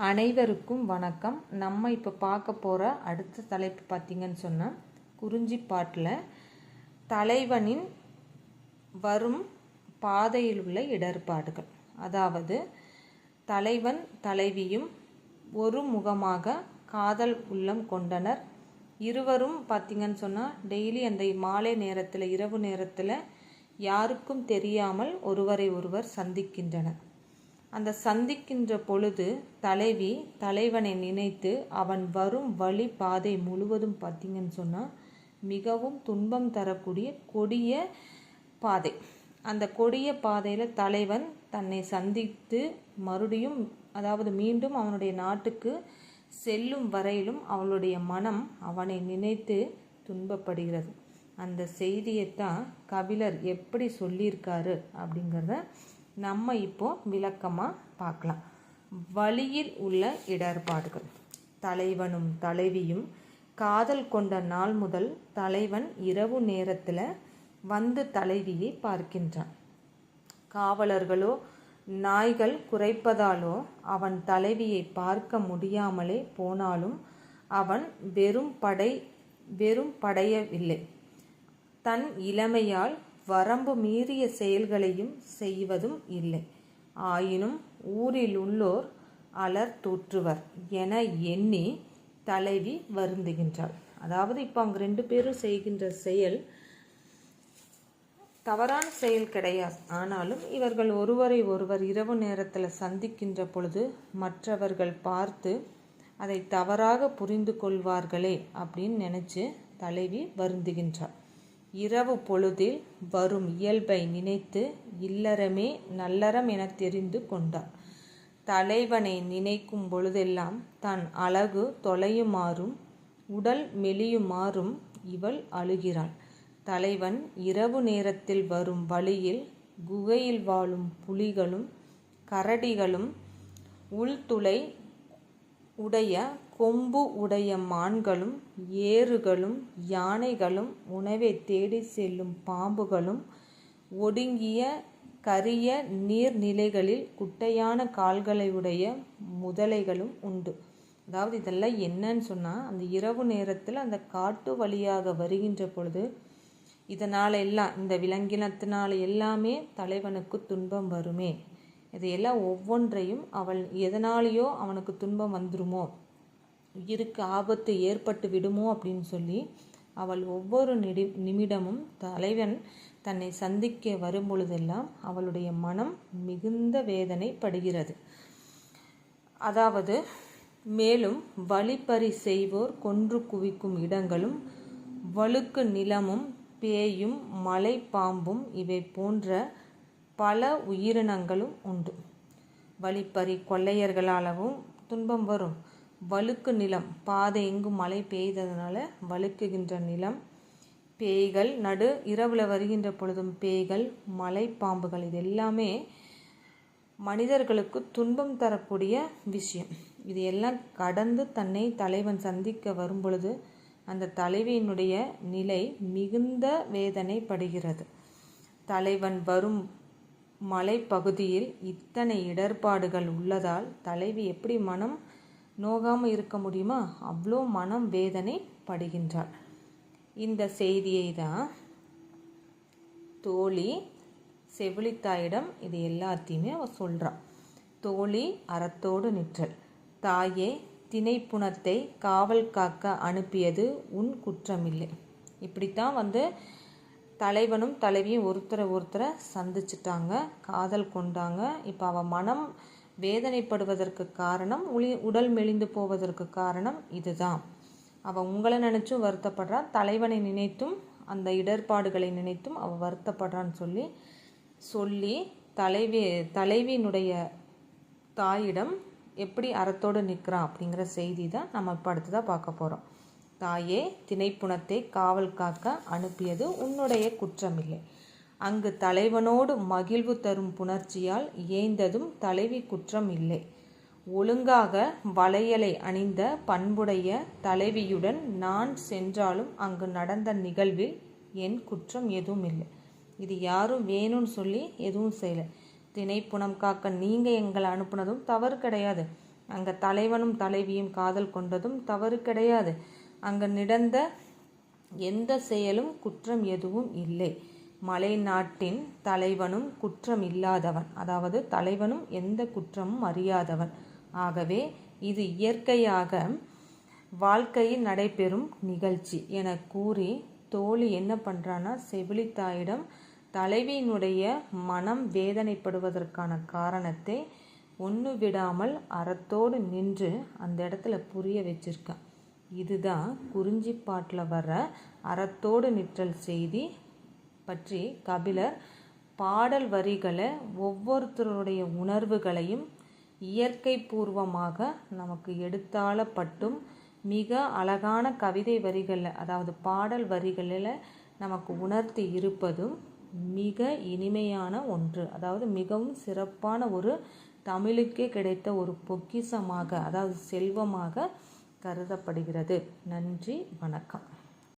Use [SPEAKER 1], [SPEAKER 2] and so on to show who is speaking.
[SPEAKER 1] அனைவருக்கும் வணக்கம். நம்ம இப்போ பார்க்க போகிற அடுத்த தலைப்பு பார்த்திங்கன்னு சொன்னால் குறிஞ்சி பாட்டில் தலைவனின் வரும் பாதையில் உள்ள இடர்பாடுகள் அதாவது தலைவன் தலைவியும் ஒரு முகமாக காதல் உள்ளம் கொண்டனர் இருவரும் பார்த்திங்கன்னு சொன்னால் டெய்லி அந்த மாலை நேரத்தில் இரவு நேரத்தில் யாருக்கும் தெரியாமல் ஒருவரை ஒருவர் சந்திக்கின்றனர். அந்த சந்திக்கின்ற பொழுது தலைவி தலைவனை நினைத்து அவன் வரும் வழி பாதை முழுவதும் பார்த்திங்கன்னு சொன்னால் மிகவும் துன்பம் தரக்கூடிய கொடிய பாதை. அந்த கொடிய பாதையில் தலைவன் தன்னை சந்தித்து மறுபடியும் அதாவது மீண்டும் அவனுடைய நாட்டுக்கு செல்லும் வரையிலும் அவளுடைய மனம் அவனை நினைத்து துன்பப்படுகிறது. அந்த செய்தியைத்தான் கபிலர் எப்படி சொல்லியிருக்காரு அப்படிங்கிறத நம்ம இப்போ விளக்கமாக பார்க்கலாம். வழியில் உள்ள இடர்பாடுகள். தலைவனும் தலைவியும் காதல் கொண்ட நாள் முதல் தலைவன் இரவு நேரத்தில் வந்து தலைவியை பார்க்கின்றான். காவலர்களோ நாய்கள் குறைப்பதாலோ அவன் தலைவியை பார்க்க முடியாமலே போனாலும் அவன் வெறும் படை வெறும் படையவில்லை. தன் இளமையால் வரம்பு மீறிய செயல்களையும் செய்வதும் இல்லை. ஆயினும் ஊரில் உள்ளோர் அலர் தூற்றுவர் என எண்ணி தலைவி வருந்துகின்றாள். அதாவது இப்போ அவங்க ரெண்டு பேரும் செய்கின்ற செயல் தவறான செயல் கிடையாது. ஆனாலும் இவர்கள் ஒருவரை ஒருவர் இரவு நேரத்தில் சந்திக்கின்ற பொழுது மற்றவர்கள் பார்த்து அதை தவறாக புரிந்து கொள்வார்களே அப்படின்னு நினச்சி தலைவி வருந்துகின்றார் இரவு பொழுதில் வரும் இயல்பை நினைத்து இல்லறமே நல்லறம் என தெரிந்து கொண்டார் தலைவனை நினைக்கும் பொழுதெல்லாம் தன் அழகு தொலையுமாறும் உடல் மெலியுமாறும் இவள் அழுகிறாள். தலைவன் இரவு நேரத்தில் வரும் வழியில் குகையில் வாழும் புலிகளும் கரடிகளும் உள்துளை உடைய கொம்பு உடைய மான்களும் ஏறுகளும் யானைகளும் உணவை தேடி செல்லும் பாம்புகளும் ஒடுங்கிய கரிய நீர்நிலைகளில் குட்டையான கால்களை உடைய முதலைகளும் உண்டு. அதாவது இதெல்லாம் என்னன்னு சொன்னால் அந்த இரவு நேரத்தில் அந்த காட்டு வழியாக வருகின்ற பொழுது இதனால் எல்லாம் இந்த விலங்கினத்தினால் எல்லாமே தலைவனுக்கு துன்பம் வருமே. இதையெல்லாம் ஒவ்வொன்றையும் அவள் எதனாலேயோ அவனுக்கு துன்பம் வந்துருமோ? உயிருக்கு ஆபத்து ஏற்பட்டு விடுமோ அப்படின்னு சொல்லி அவள் ஒவ்வொரு நிடி நிமிடமும் தலைவன் தன்னை சந்திக்க வரும் பொழுதெல்லாம் அவளுடைய மனம் மிகுந்த வேதனைப்படுகிறது. அதாவது மேலும் வழிப்பறி செய்வோர் கொன்று குவிக்கும் இடங்களும் வழுக்கு நிலமும் பேயும் மலை பாம்பும் இவை போன்ற பல உயிரினங்களும் உண்டு. வழிப்பறி கொள்ளையர்களாலவும் துன்பம் வரும். வழுக்கு நிலம். பாதை எங்கும் மழை பெய்ததுனால வழுக்குகின்ற நிலம். பேய்கள் நடு இரவில் வருகின்ற பொழுதும் பேய்கள் மலை பாம்புகள். இது எல்லாமே மனிதர்களுக்கு துன்பம் தரக்கூடிய விஷயம். இது எல்லாம் கடந்து தன்னை தலைவன் சந்திக்க வரும் பொழுது அந்த தலைவியினுடைய நிலை மிகுந்த வேதனைப்படுகிறது. தலைவன் வரும் மலைப்பகுதியில் இத்தனை இடர்பாடுகள் உள்ளதால் தலைவி எப்படி மனம் நோகாமல் இருக்க முடியுமா? அவ்வளோ மனம் வேதனை படுகின்றாள் இந்த செய்தியை தான் தோழி செவிலித்தாயிடம் இது எல்லாத்தையுமே அவள் சொல்கிறாள் தோழி அறத்தோடு நிற்றல். தாயே திணைப்புணத்தை காவல் காக்க அனுப்பியது உன் குற்றமில்லை. இப்படித்தான் வந்து தலைவனும் தலைவியும் ஒருத்தரை ஒருத்தரை சந்திச்சிட்டாங்க காதல் கொண்டாங்க. இப்போ அவள் மனம் வேதனைப்படுவதற்கு காரணம் உளி உடல் மெலிந்து போவதற்கு காரணம் இதுதான். அவள் உங்களை நினச்சும் வருத்தப்படுறா தலைவனை நினைத்தும் அந்த இடர்பாடுகளை நினைத்தும் அவள் வருத்தப்படுறான்னு சொல்லி சொல்லி தலைவி தலைவியினுடைய தாயிடம் எப்படி அறத்தோடு நிற்கிறான் அப்படிங்கிற செய்தி தான் நம்ம இப்போ அடுத்ததாக பார்க்க போகிறோம் தாயே திணைப்புணத்தை காவல் காக்க அனுப்பியது உன்னுடைய குற்றமில்லை. அங்கு தலைவனோடு மகிழ்வு தரும் புணர்ச்சியால் ஏய்ந்ததும் தலைவி குற்றம் இல்லை. ஒழுங்காக வளையலை அணிந்த பண்புடைய தலைவியுடன் நான் சென்றாலும் அங்கு நடந்த நிகழ்வில் என் குற்றம் எதுவும் இல்லை. இது யாரும் வேணும்னு சொல்லி எதுவும் செய்யலை. திணைப்புணம் காக்க நீங்கள் எங்களை அனுப்புனதும் தவறு கிடையாது. அங்கே தலைவனும் தலைவியும் காதல் கொண்டதும் தவறு கிடையாது. அங்கே நடந்த எந்த செயலும் குற்றம் எதுவும் இல்லை. மலை நாட்டின் தலைவனும் குற்றம் இல்லாதவன் அதாவது தலைவனும் எந்த குற்றமும் அறியாதவன். ஆகவே இது இயற்கையாக வாழ்க்கையில் நடைபெறும் நிகழ்ச்சி என கூறி தோழி என்ன பண்ணுறான்னா செவிலித்தாயிடம் தலைவியினுடைய மனம் வேதனைப்படுவதற்கான காரணத்தை ஒன்று விடாமல் அறத்தோடு நின்று அந்த இடத்துல புரிய வச்சிருக்கான் இதுதான் குறிஞ்சிப்பாட்டில் வர்ற அறத்தோடு நிற்றல் செய்தி பற்றி கபிலர் பாடல் வரிகளை ஒவ்வொருத்தருடைய உணர்வுகளையும் இயற்கை பூர்வமாக நமக்கு எடுத்தாளப்பட்டும் மிக அழகான கவிதை வரிகளில் அதாவது பாடல் வரிகளில் நமக்கு உணர்த்தி இருப்பதும் மிக இனிமையான ஒன்று. அதாவது மிகவும் சிறப்பான ஒரு தமிழுக்கே கிடைத்த ஒரு பொக்கிசமாக அதாவது செல்வமாக கருதப்படுகிறது. நன்றி வணக்கம்.